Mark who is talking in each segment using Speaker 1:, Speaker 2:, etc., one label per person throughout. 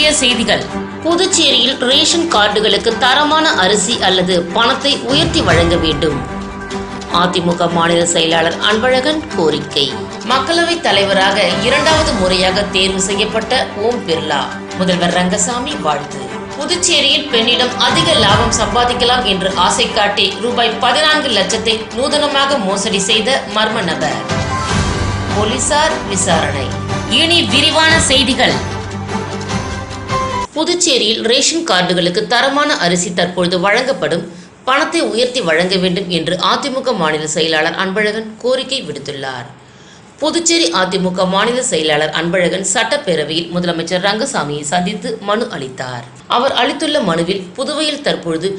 Speaker 1: முக்கிய செய்திகள். புதுச்சேரியில் ரேஷன் கார்டுகளுக்கு தரமான அரிசி அல்லது பணத்தை உயர்த்தி வழங்க வேண்டும். அதிமுக மாநில செயலாளர் அன்பழகன் கோரிக்கை. மக்களவைத் தலைவராக இரண்டாவது முறையாக தேர்வு செய்யப்பட்ட ஓம் பிர்லா. முதல்வர் ரங்கசாமி வாழ்த்து. புதுச்சேரியில் பெண்ணிடம் அதிக லாபம் சம்பாதிக்கலாம் என்று ஆசை காட்டி ரூபாய் பதினான்கு லட்சத்தை நூதனமாக மோசடி செய்த மர்ம நபர். போலீசார் விசாரணை. இனி விரிவான செய்திகள். புதுச்சேரியில் ரேஷன் கார்டுகளுக்கு தரமான அரிசி தற்பொழுது வழங்கப்படும். பணத்தை உயர்த்தி வழங்க வேண்டும் என்று அதிமுக மாநில செயலாளர் அன்பழகன் கோரிக்கை விடுத்துள்ளார். புதுச்சேரி அதிமுக மாநில செயலாளர் அன்பழகன் சட்டப்பேரவையில் முதலமைச்சர் ரங்கசாமியை சந்தித்து மனு அளித்தார். அவர் அளித்துள்ள மனுவில் புதுவையில் தற்பொழுது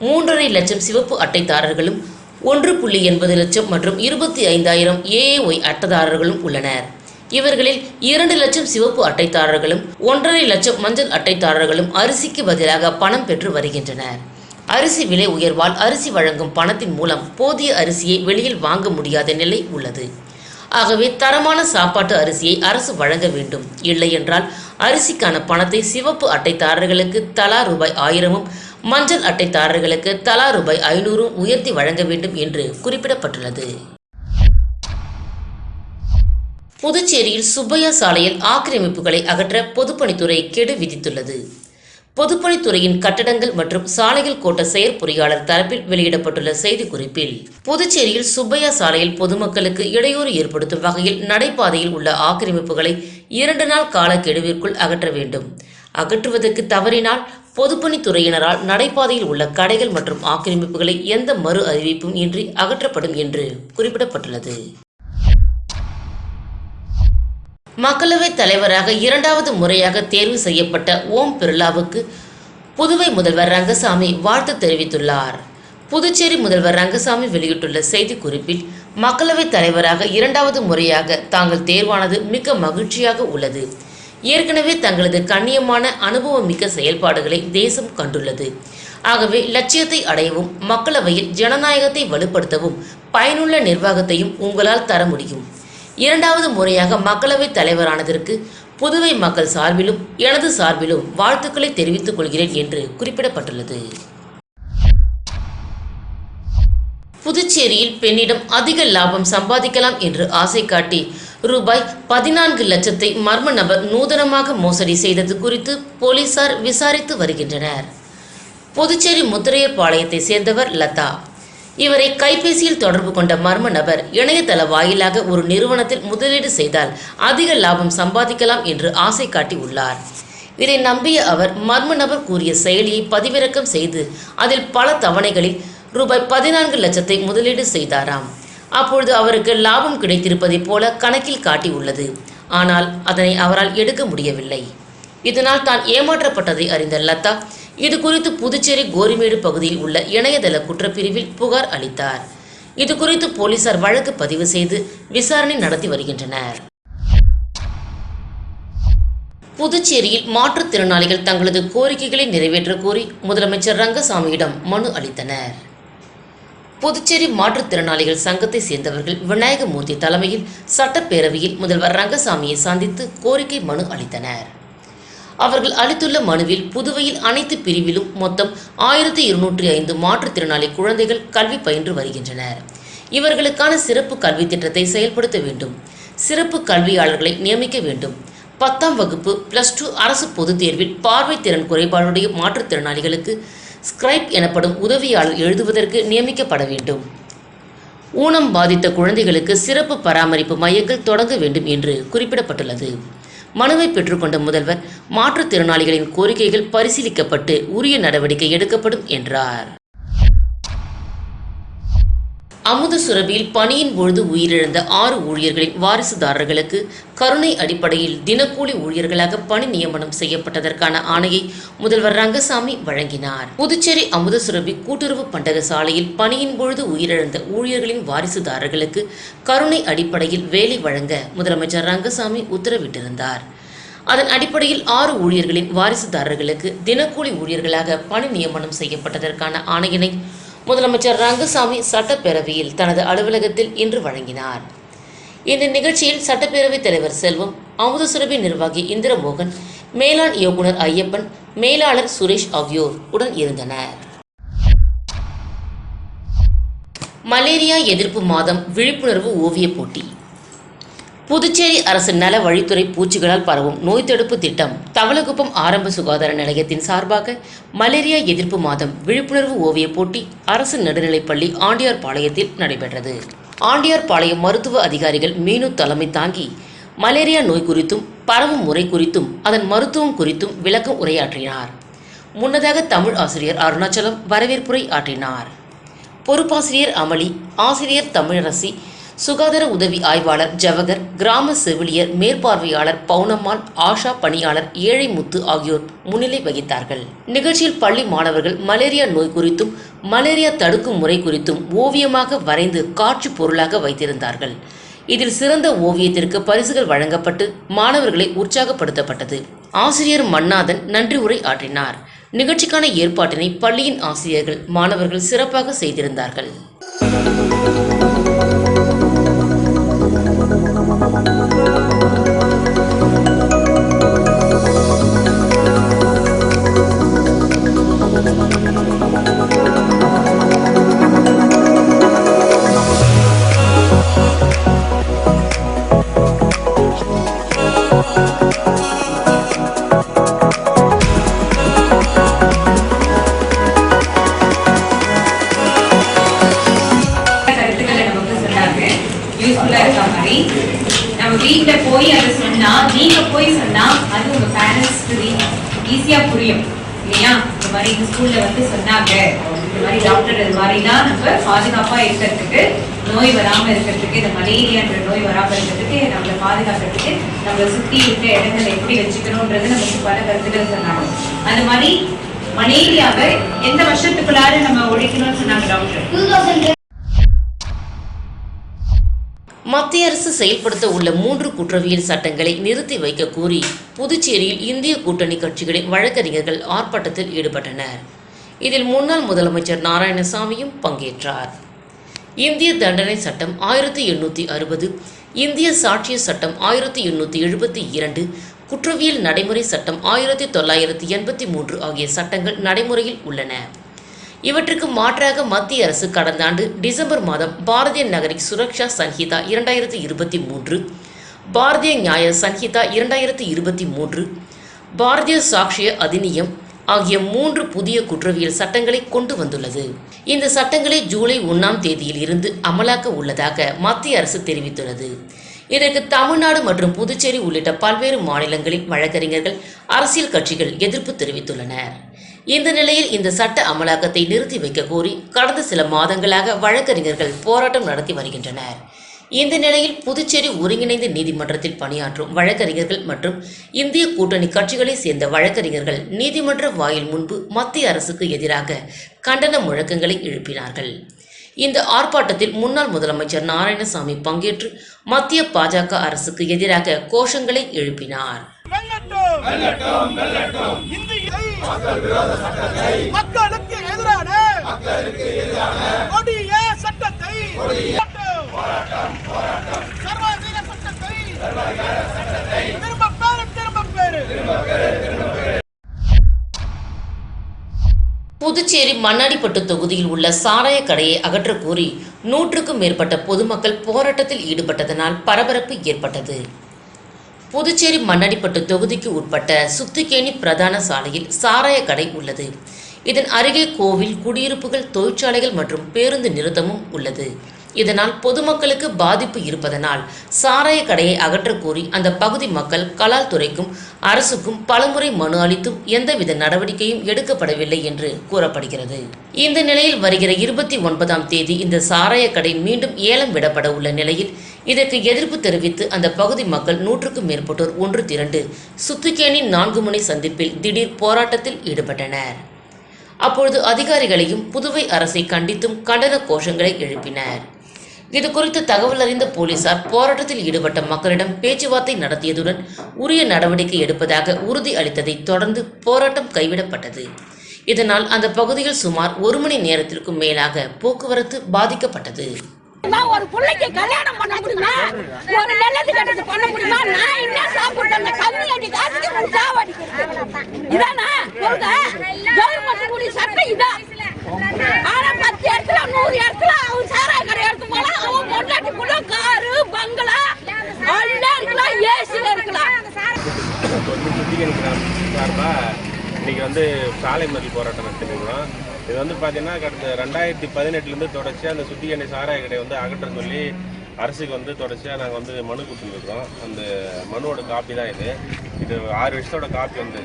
Speaker 1: மூன்றரை லட்சம் சிவப்பு அட்டைதாரர்களும் ஒன்று புள்ளி எண்பது லட்சம் மற்றும் இருபத்தி ஐந்தாயிரம் ஏஏஒய் அட்டைதாரர்களும் உள்ளனர். இவர்களில் இரண்டு லட்சம் சிவப்பு அட்டைதாரர்களும் ஒன்றரை லட்சம் மஞ்சள் அட்டைதாரர்களும் அரிசிக்கு பதிலாக பணம் பெற்று வருகின்றனர் அரிசி விலை உயர்வால் அரிசி வழங்கும் பணத்தின் மூலம் போதிய அரிசியை வெளியில் வாங்க முடியாத நிலை உள்ளது. ஆகவே தரமான சாப்பாட்டு அரிசியை அரசு வழங்க வேண்டும். இல்லை என்றால் அரிசிக்கான பணத்தை சிவப்பு அட்டைதாரர்களுக்கு தலா ரூபாய் ஆயிரமும் மஞ்சள் அட்டைதாரர்களுக்கு தலா ரூபாய் ஐநூறும் உயர்த்தி வழங்க வேண்டும் என்று குறிப்பிடப்பட்டுள்ளது. புதுச்சேரியில் சுப்பையா சாலையில் ஆக்கிரமிப்புகளை அகற்ற பொதுப்பணித்துறை கெடு விதித்துள்ளது. பொதுப்பணித்துறையின் கட்டடங்கள் மற்றும் சாலைகள் கோட்ட செயற்பொறியாளர் தரப்பில் வெளியிடப்பட்டுள்ள செய்திக்குறிப்பில் புதுச்சேரியில் சுப்பையா சாலையில் பொதுமக்களுக்கு இடையூறு ஏற்படுத்தும் வகையில் நடைபாதையில் உள்ள ஆக்கிரமிப்புகளை இரண்டு நாள் காலக்கெடுவிற்குள் அகற்ற வேண்டும். அகற்றுவதற்கு தவறினால் பொதுப்பணித்துறையினரால் நடைபாதையில் உள்ள கடைகள் மற்றும் ஆக்கிரமிப்புகளை எந்த மறு அறிவிப்பும் இன்றி அகற்றப்படும் என்று குறிப்பிடப்பட்டுள்ளது. மக்களவைத் தலைவராக இரண்டாவது முறையாக தேர்வு செய்யப்பட்ட ஓம் பிர்லாவுக்கு புதுவை முதல்வர் ரங்கசாமி வாழ்த்து தெரிவித்துள்ளார். புதுச்சேரி முதல்வர் ரங்கசாமி வெளியிட்டுள்ள செய்திக்குறிப்பில் மக்களவைத் தலைவராக இரண்டாவது முறையாக தாங்கள் தேர்வானது மிக்க மகிழ்ச்சியாக உள்ளது. ஏற்கனவே தங்களது கண்ணியமான அனுபவமிக்க செயல்பாடுகளை தேசம் கண்டுள்ளது. ஆகவே லட்சியத்தை அடையவும் மக்களவையில் ஜனநாயகத்தை வலுப்படுத்தவும் பயனுள்ள நிர்வாகத்தையும் உங்களால் தர முடியும். இரண்டாவது முறையாக மக்களவைத் தலைவரானதற்கு புதுவை மக்கள் சார்பிலும் எனது சார்பிலும் வாழ்த்துக்களை தெரிவித்துக் கொள்கிறேன் என்று குறிப்பிடப்பட்டுள்ளது. புதுச்சேரியில் பெண்ணிடம் அதிக லாபம் சம்பாதிக்கலாம் என்று ஆசை காட்டி ரூபாய் பதினான்கு லட்சத்தை மர்ம நபர் நூதனமாக மோசடி செய்தது குறித்து போலீசார் விசாரித்து வருகின்றனர். புதுச்சேரி முத்திரையர் பாளையத்தை சேர்ந்தவர் லதா. இவரை கைபேசியில் தொடர்பு கொண்ட மர்ம நபர் இணையதள வாயிலாக ஒரு நிறுவனத்தில் முதலீடு செய்தால் அதிக லாபம் சம்பாதிக்கலாம் என்று ஆசை காட்டி உள்ளார். இதை நம்பிய அவர் மர்ம நபர் கூறிய செயலியை பதிவிறக்கம் செய்து அதில் பல தவணைகளில் ரூபாய் பதினான்கு லட்சத்தை முதலீடு செய்தாராம். அப்பொழுது அவருக்கு லாபம் கிடைத்திருப்பதைப் போல கணக்கில் காட்டியுள்ளது ஆனால் அதனை அவரால் எடுக்க முடியவில்லை. இதனால் தான் ஏமாற்றப்பட்டதை அறிந்த லதா இது குறித்து புதுச்சேரி கோரிமேடு பகுதியில் உள்ள இணையதள குற்றப்பிரிவில் புகார் அளித்தார். இது குறித்து போலீசார் வழக்கு பதிவு செய்து விசாரணை நடத்தி வருகின்றனர். புதுச்சேரியில் மாற்றுத்திறனாளிகள் தங்களது கோரிக்கைகளை நிறைவேற்ற கோரி முதலமைச்சர் ரங்கசாமியிடம் மனு அளித்தனர். புதுச்சேரி மாற்றுத்திறனாளிகள் சங்கத்தை சேர்ந்தவர்கள் விநாயகமூர்த்தி தலைமையில் சட்டப்பேரவையில் முதல்வர் ரங்கசாமியை சந்தித்து கோரிக்கை மனு அளித்தனர். அவர்கள் அளித்துள்ள மனுவில் புதுவையில் அனைத்து பிரிவிலும் மொத்தம் ஆயிரத்தி இருநூற்றி ஐந்து மாற்றுத்திறனாளி குழந்தைகள் கல்வி பயின்று வருகின்றனர். இவர்களுக்கான சிறப்பு கல்வி திட்டத்தை செயல்படுத்த வேண்டும். சிறப்பு கல்வியாளர்களை நியமிக்க வேண்டும். பத்தாம் வகுப்பு பிளஸ் டூ அரசு பொதுத் தேர்வில் பார்வை திறன் குறைபாடுடைய மாற்றுத்திறனாளிகளுக்கு ஸ்கிரைப் எனப்படும் உதவியாளர் எழுதுவதற்கு நியமிக்கப்பட வேண்டும். ஊனம் பாதித்த குழந்தைகளுக்கு சிறப்பு பராமரிப்பு மையங்கள் தொடங்க வேண்டும் என்று குறிப்பிடப்பட்டுள்ளது. மனுவை பெற்றுக்கொண்ட முதல்வர் மாற்றுத்திறனாளிகளின் கோரிக்கைகள் பரிசீலிக்கப்பட்டு உரிய நடவடிக்கை எடுக்கப்படும் என்றார். அமுத சுரபியில் பணியின் பொழுது உயிரிழந்த ஆறு ஊழியர்களின் வாரிசுதாரர்களுக்கு கருணை அடிப்படையில் தினக்கூலி ஊழியர்களாக பணி நியமனம் செய்யப்பட்டதற்கான ஆணையை முதல்வர் ரங்கசாமி வழங்கினார். புதுச்சேரி அமுத சுரபி கூட்டுறவு பண்டக சாலையில் பணியின் பொழுது உயிரிழந்த ஊழியர்களின் வாரிசுதாரர்களுக்கு கருணை அடிப்படையில் வேலை வழங்க முதலமைச்சர் ரங்கசாமி உத்தரவிட்டிருந்தார். அதன் அடிப்படையில் ஆறு ஊழியர்களின் வாரிசுதாரர்களுக்கு தினக்கூலி ஊழியர்களாக பணி நியமனம் செய்யப்பட்டதற்கான ஆணையினை முதலமைச்சர் ரங்கசாமி சட்டப்பேரவையில் தனது அலுவலகத்தில் இன்று வழங்கினார். இந்த நிகழ்ச்சியில் சட்டப்பேரவைத் தலைவர் செல்வம் அமுதசுரபி நிர்வாகி இந்திரமோகன் மேலாண் இயக்குனர் ஐயப்பன் மேலாளர் சுரேஷ் ஆகியோர் உடன் இருந்தனர். மலேரியா எதிர்ப்பு மாதம் விழிப்புணர்வு ஓவியப் போட்டி. புதுச்சேரி அரசு நல வழித்துறை பூச்சிகளால் பரவும் நோய் தடுப்பு திட்டம் தவளகுப்பம் ஆரம்ப சுகாதார நிலையத்தின் சார்பாக மலேரியா எதிர்ப்பு மாதம் விழிப்புணர்வு ஓவியப் போட்டி அரசு நடுநிலைப்பள்ளி ஆண்டியார்பாளையத்தில் நடைபெற்றது. ஆண்டியார்பாளையம் மருத்துவ அதிகாரிகள் மீனு தலைமை தாங்கி மலேரியா நோய் குறித்தும் பரவும் முறை குறித்தும் அதன் மருத்துவம் குறித்தும் விளக்கம் உரையாற்றினார். முன்னதாக தமிழ் ஆசிரியர் அருணாச்சலம் வரவேற்புரை ஆற்றினார். பொறுப்பாசிரியர் அமளி ஆசிரியர் தமிழரசி சுகாதார உதவி ஆய்வாளர் ஜவகர் கிராம செவிலியர் மேற்பார்வையாளர் பவுனம்மாள் ஆஷா பணியாளர் ஏழை முத்து ஆகியோர் முன்னிலை வகித்தார்கள். நிகழ்ச்சியில் பள்ளி மாணவர்கள் மலேரியா நோய் குறித்தும் மலேரியா தடுக்கும் முறை குறித்தும் ஓவியமாக வரைந்து காட்சி பொருளாக வைத்திருந்தார்கள். இதில் சிறந்த ஓவியத்திற்கு பரிசுகள் வழங்கப்பட்டு மாணவர்களை உற்சாகப்படுத்தப்பட்டது. ஆசிரியர் மன்னாதன் நன்றி உரை ஆற்றினார். நிகழ்ச்சிக்கான ஏற்பாட்டினை பள்ளியின் ஆசிரியர்கள் மாணவர்கள் சிறப்பாக செய்திருந்தார்கள்.
Speaker 2: யூஸ்ஃபுல்லாக நமக்கு இருக்க மாதிரி. நம்ம போய் அதை சொன்னா நீங்க போய் சொன்னா அது உங்க பேரண்ட்ஸ்க்கு ஈஸியா புரியும். இல்லையா? இந்த மாதிரி இந்த ஸ்கூல்ல வந்து சொன்னாங்க. இந்த மாதிரி டாக்டர் இது மாதிரிலாம் நம்ம பாதுகாப்பா இருக்கிறதுக்கு நோய் வராம இருக்கிறதுக்கு இந்த மலேரியான்ற நோய் வராம இருக்கிறதுக்கு நம்மளை பாதுகாக்கிறதுக்கு நம்மளை சுத்தி இருக்க இடங்களை எப்படி வச்சுக்கணும்ன்றது நமக்கு பல கருத்துக்கள் சொன்னாங்க. அந்த மாதிரி மலேரியாவை எந்த வருஷத்துக்குள்ளார நம்ம ஒழிக்கணும்னு சொன்னாங்க டாக்டர்
Speaker 1: மத்திய அரசு செயல்படுத்த உள்ள மூன்று குற்றவியல் சட்டங்களை நிறுத்தி வைக்க கோரி புதுச்சேரியில் இந்திய கூட்டணி கட்சிகளின் வழக்கறிஞர்கள் ஆர்ப்பாட்டத்தில் ஈடுபட்டனர். இதில் முன்னாள் முதலமைச்சர் நாராயணசாமியும் பங்கேற்றார். இந்திய தண்டனை சட்டம் ஆயிரத்தி எண்ணூற்றி அறுபது இந்திய சாட்சிய சட்டம் ஆயிரத்தி எண்ணூற்றி எழுபத்தி இரண்டு குற்றவியல் நடைமுறை சட்டம் ஆயிரத்தி தொள்ளாயிரத்தி எண்பத்தி மூன்று ஆகிய சட்டங்கள் நடைமுறையில் உள்ளன. இவற்றுக்கு மாற்றாக மத்திய அரசு கடந்த ஆண்டு டிசம்பர் மாதம் பாரதிய நகரிக் சுரக்ஷா சன்ஹிதா இரண்டாயிரத்தி இருபத்தி மூன்று பாரதிய நியாய சன்ஹிதா இரண்டாயிரத்தி இருபத்தி மூன்று பாரதிய சாக்ஷிய அதிநியம் ஆகிய மூன்று புதிய குற்றவியல் சட்டங்களை கொண்டு வந்துள்ளது. இந்த சட்டங்களை ஜூலை ஒன்றாம் தேதியில் இருந்து அமலாக்க உள்ளதாக மத்திய அரசு தெரிவித்துள்ளது. இதற்கு தமிழ்நாடு மற்றும் புதுச்சேரி உள்ளிட்ட பல்வேறு மாநிலங்களின் வழக்கறிஞர்கள் அரசியல் கட்சிகள் எதிர்ப்பு தெரிவித்துள்ளனர். இந்த நிலையில் இந்த சட்ட அமலாக்கத்தை நிறுத்தி வைக்க கோரி கடந்த சில மாதங்களாக வழக்கறிஞர்கள் போராட்டம் நடத்தி வருகின்றனர். இந்த நிலையில் புதுச்சேரி ஒருங்கிணைந்த நீதிமன்றத்தில் பணியாற்றும் வழக்கறிஞர்கள் மற்றும் இந்திய கூட்டணி கட்சிகளைச் சேர்ந்த வழக்கறிஞர்கள் நீதிமன்ற வாயில் முன்பு மத்திய அரசுக்கு எதிராக கண்டன முழக்கங்களை எழுப்பினார்கள். இந்த ஆர்ப்பாட்டத்தில் முன்னாள் முதலமைச்சர் நாராயணசாமி பங்கேற்று மத்திய பாஜக அரசுக்கு எதிராக கோஷங்களை எழுப்பினார்.
Speaker 3: வெல்லட்டும். வெல்லட்டும் வெல்லட்டும். இந்தியை மக்களுக்கு எதிரான கொடிய சட்டத்தை போராட்டம். சர்வாதிகார சட்டத்தை திரும்ப பேரு திரும்ப பேரு
Speaker 1: புதுச்சேரி மண்ணாடிப்பட்டு தொகுதியில் உள்ள சாராய கடையை அகற்றக் கோரி நூற்றுக்கும் மேற்பட்ட பொதுமக்கள் போராட்டத்தில் ஈடுபட்டதனால் பரபரப்பு ஏற்பட்டது. புதுச்சேரி மண்ணடிப்பட்டு தொகுதிக்கு உட்பட்ட சுத்திகேணி பிரதான சாலையில் சாராய கடை உள்ளது. இதன் அருகே கோவில் குடியிருப்புகள் தொழிற்சாலைகள் மற்றும் பேருந்து நிறுத்தமும் உள்ளது. இதனால் பொதுமக்களுக்கு பாதிப்பு இருப்பதனால் சாராய கடையை அகற்றக் கோரி அந்த பகுதி மக்கள் கலால் துறைக்கும் அரசுக்கும் பலமுறை மனு அளித்தும் எந்தவித நடவடிக்கையும் எடுக்கப்படவில்லை என்று கூறப்படுகிறது. இந்த நிலையில் வருகிற இருபத்தி ஒன்பதாம் தேதி இந்த சாராய கடை மீண்டும் ஏலம் விடப்பட உள்ள நிலையில் இதற்கு எதிர்ப்பு தெரிவித்து அந்த பகுதி மக்கள் நூற்றுக்கும் மேற்பட்டோர் ஒன்று திரண்டு சுத்துக்கேணி நான்கு முனை சந்திப்பில் திடீர் போராட்டத்தில் ஈடுபட்டனர். அப்பொழுது அதிகாரிகளையும் புதுவை அரசை கண்டித்தும் கண்டன கோஷங்களை எழுப்பினர். இது குறித்து தகவல் அறிந்த போலீசார் போராட்டத்தில் ஈடுபட்ட மக்களிடம் பேச்சுவார்த்தை நடத்தியதுடன் உரிய நடவடிக்கை எடுப்பதாக உறுதி அளித்ததை தொடர்ந்து போராட்டம் கைவிடப்பட்டது. இதனால் அந்த பகுதியில் சுமார் ஒரு மணி நேரத்திற்கும் மேலாக போக்குவரத்து பாதிக்கப்பட்டது.
Speaker 4: ஒரு பிள்ளைக்கு கல்யாணம் பண்ண முடியுமா? ஒரு நல்லது கெட்டது பண்ண முடியுமா? நான் என்ன சாப்பிட்டு கல்வி அடி காசுக்கு சாவடிக்கிறேன் இதானா? ஆனா பத்து இடத்துல நூறு இடத்துல அவன் சாராய கடை எடுத்து போலாம் அவன் பொண்டாட்டிக்குள்ள காரு பங்களா எல்லாம் இருக்கலாம் ஏசில இருக்கலாம்.
Speaker 5: இன்னைக்கு வந்து சாலை மறியல் போராட்டம் நடத்திருக்கிறோம். இது வந்து பார்த்தீங்கன்னா கடந்த ரெண்டாயிரத்தி பதினெட்டுலேருந்து தொடர்ச்சியாக அந்த சுத்திகரணி சாராய கடையை வந்து அகற்ற சொல்லி அரசுக்கு வந்து தொடர்ச்சியாக நாங்கள் வந்து மனு கொடுத்துருக்குறோம். அந்த மனுவோட காப்பி தான் இது. இது ஆறு வருஷத்தோட காப்பி வந்து.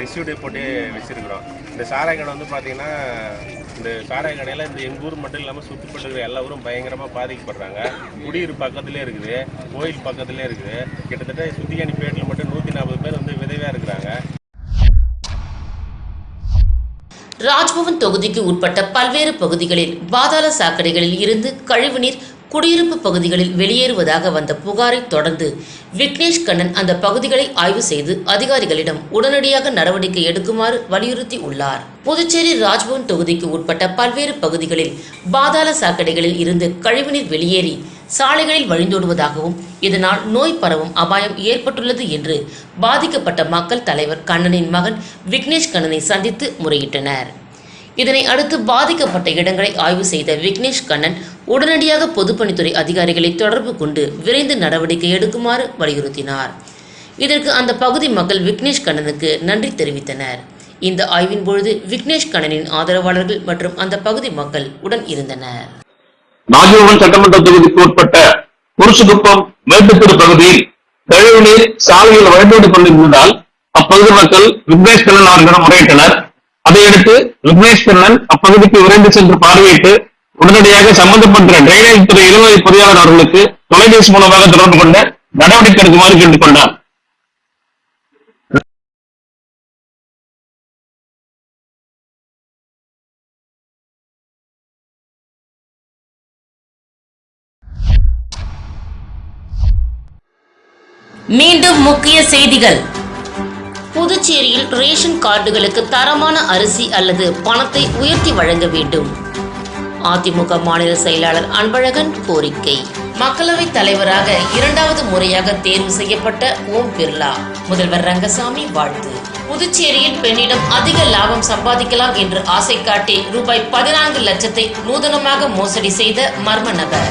Speaker 5: ரிசீவ்டு போட்டு வச்சிருக்கிறோம். இந்த சாராய கடை வந்து பார்த்தீங்கன்னா இந்த சாராய கடையில் இந்த எங்கள் ஊர் மட்டும் இல்லாமல் சுற்றிப்பட்டு இருக்கிற எல்லா ஊரும் பயங்கரமாக பாதிக்கப்படுறாங்க. குடியிருப்பு பக்கத்துலேயே இருக்குது கோயில் பக்கத்துலேயே இருக்குது. கிட்டத்தட்ட சுத்திகாணி பேட்டில் மட்டும் நூற்றி நாற்பது பேர் வந்து விதவையாக இருக்கிறாங்க.
Speaker 1: ராஜ்பவன் தொகுதிக்கு உட்பட்ட பல்வேறு பகுதிகளில் பாதாள சாக்கடைகளில் இருந்து கழிவுநீர் குடியிருப்பு பகுதிகளில் வெளியேறுவதாக வந்த புகாரை தொடர்ந்து விக்னேஷ் கண்ணன் அந்த பகுதிகளை ஆய்வு செய்து அதிகாரிகளிடம் உடனடியாக நடவடிக்கை எடுக்குமாறு வலியுறுத்தி உள்ளார். புதுச்சேரி ராஜ்பவன் தொகுதிக்கு உட்பட்ட பல்வேறு பகுதிகளில் பாதாள சாக்கடைகளில் இருந்து கழிவுநீர் வெளியேறி சாலைகளில் வழிந்தோடுவதாகவும் இதனால் நோய் பரவும் அபாயம் ஏற்பட்டுள்ளது என்று பாதிக்கப்பட்ட மக்கள் தலைவர் கண்ணனின் மகன் விக்னேஷ் கண்ணனை சந்தித்து முறையிட்டனர். இதனை அடுத்து பாதிக்கப்பட்ட இடங்களை ஆய்வு செய்த விக்னேஷ் கண்ணன் உடனடியாக பொதுப்பணித்துறை அதிகாரிகளை தொடர்பு கொண்டு விரைந்து நடவடிக்கை எடுக்குமாறு வலியுறுத்தினார். இதற்கு அந்த பகுதி மக்கள் விக்னேஷ் கண்ணனுக்கு நன்றி தெரிவித்தனர். இந்த ஆய்வின் பொழுது விக்னேஷ் கண்ணனின் ஆதரவாளர்கள் மற்றும் அந்த பகுதி மக்கள் உடன் இருந்தனர்.
Speaker 6: ராஜபவன் சட்டமன்ற தொகுதிக்கு உட்பட்ட குருசுகுப்பம் மேட்டுத்தெரு பகுதியில் கழிவுநீர் சாலையில் வழிபாடு கொண்டிருந்ததால் அப்பகுதி மக்கள் விக்னேஷ் கண்ணன் அவர்களிடம் முறையிட்டனர். அதையடுத்து விக்னேஸ்வரன் அப்பகுதிக்கு விரைந்து சென்று பார்வையிட்டு உடனடியாக சம்பந்தப்பட்ட டிரைனேஜ் துறை இளநிலை பொறியாளர் அவர்களுக்கு தொலைபேசி மூலமாக தொடர்பு கொண்டு நடவடிக்கை எடுக்குமாறு கேட்டுக்கொண்டார்.
Speaker 1: மீண்டும் முக்கிய செய்திகள். புதுச்சேரியில் ரேஷன் கார்டுகளுக்கு தரமான அரிசி அல்லது பணத்தை உயர்த்தி வழங்க வேண்டும். அதிமுக மாநில செயலாளர் அன்பழகன் கோரிக்கை. மக்களவைத் தலைவராக இரண்டாவது முறையாக தேர்வு செய்யப்பட்ட ஓம் பிர்லா. முதல்வர் ரங்கசாமி வாழ்த்து. புதுச்சேரியில் பெண்ணிடம் அதிக லாபம் சம்பாதிக்கலாம் என்று ஆசை காட்டி ரூபாய் பதினான்கு லட்சத்தை நூதனமாக மோசடி செய்த மர்ம நபர்.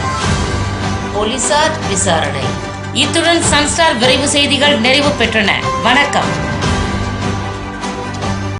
Speaker 1: போலீசார் விசாரணை. இத்துடன் சன்ஸ்டார் விரைவு செய்திகள் நிறைவு பெற்றன. வணக்கம்.